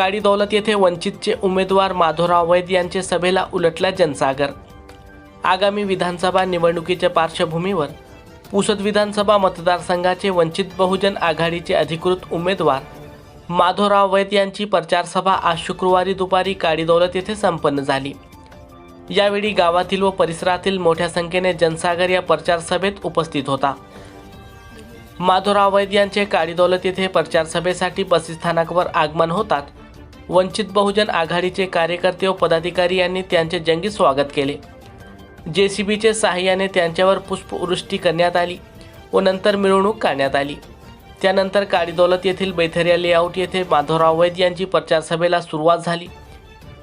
काळी दौलत येथे वंचितचे उमेदवार माधवराव वैद यांचे सभेला उलटला जनसागर. आगामी विधानसभा निवडणुकीच्या पार्श्वभूमीवर पुसद विधानसभा मतदारसंघाचे वंचित बहुजन आघाडीचे अधिकृत उमेदवार माधवराव वैद यांची प्रचारसभा आज शुक्रवारी दुपारी काळी दौलत येथे संपन्न झाली. यावेळी गावातील व परिसरातील मोठ्या संख्येने जनसागर या प्रचार सभेत उपस्थित होता. माधवराव वैद यांचे काळी दौलत येथे प्रचारसभेसाठी बसस्थानकावर आगमन होतात. वंचित बहुजन आघाडीचे कार्यकर्ते व पदाधिकारी यांनी त्यांचे जंगी स्वागत केले. जे सी बीचे सहाय्याने त्यांच्यावर पुष्पवृष्टी करण्यात आली व नंतर मिरवणूक काढण्यात आली. त्यानंतर काळीदौलत येथील बैथरिया लेआउट येथे माधवराव वैद यांची प्रचार सभेला सुरुवात झाली.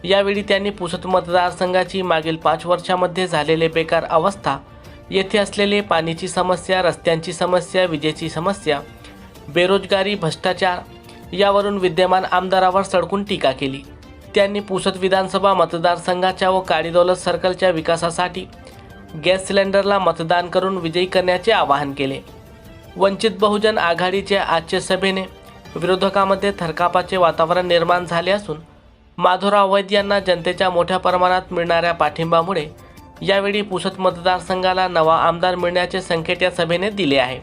यावेळी त्यांनी पुसद मतदारसंघाची मागील पाच वर्षामध्ये झालेले बेकार अवस्था येथे असलेले पाण्याची समस्या रस्त्यांची समस्या विजेची समस्या बेरोजगारी भ्रष्टाचार यावरून विद्यमान आमदारावर सडकून टीका केली. त्यांनी पुसद विधानसभा मतदारसंघाच्या व काडीदौलत सर्कलच्या विकासासाठी गॅस सिलेंडरला मतदान करून विजयी करण्याचे आवाहन केले. वंचित बहुजन आघाडीच्या आजच्या सभेने विरोधकामध्ये थरकापाचे वातावरण निर्माण झाले असून माधवराव वैद यांना जनतेच्या मोठ्या प्रमाणात मिळणाऱ्या पाठिंबामुळे यावेळी पुसद मतदारसंघाला नवा आमदार मिळण्याचे संकेत या सभेने दिले आहे.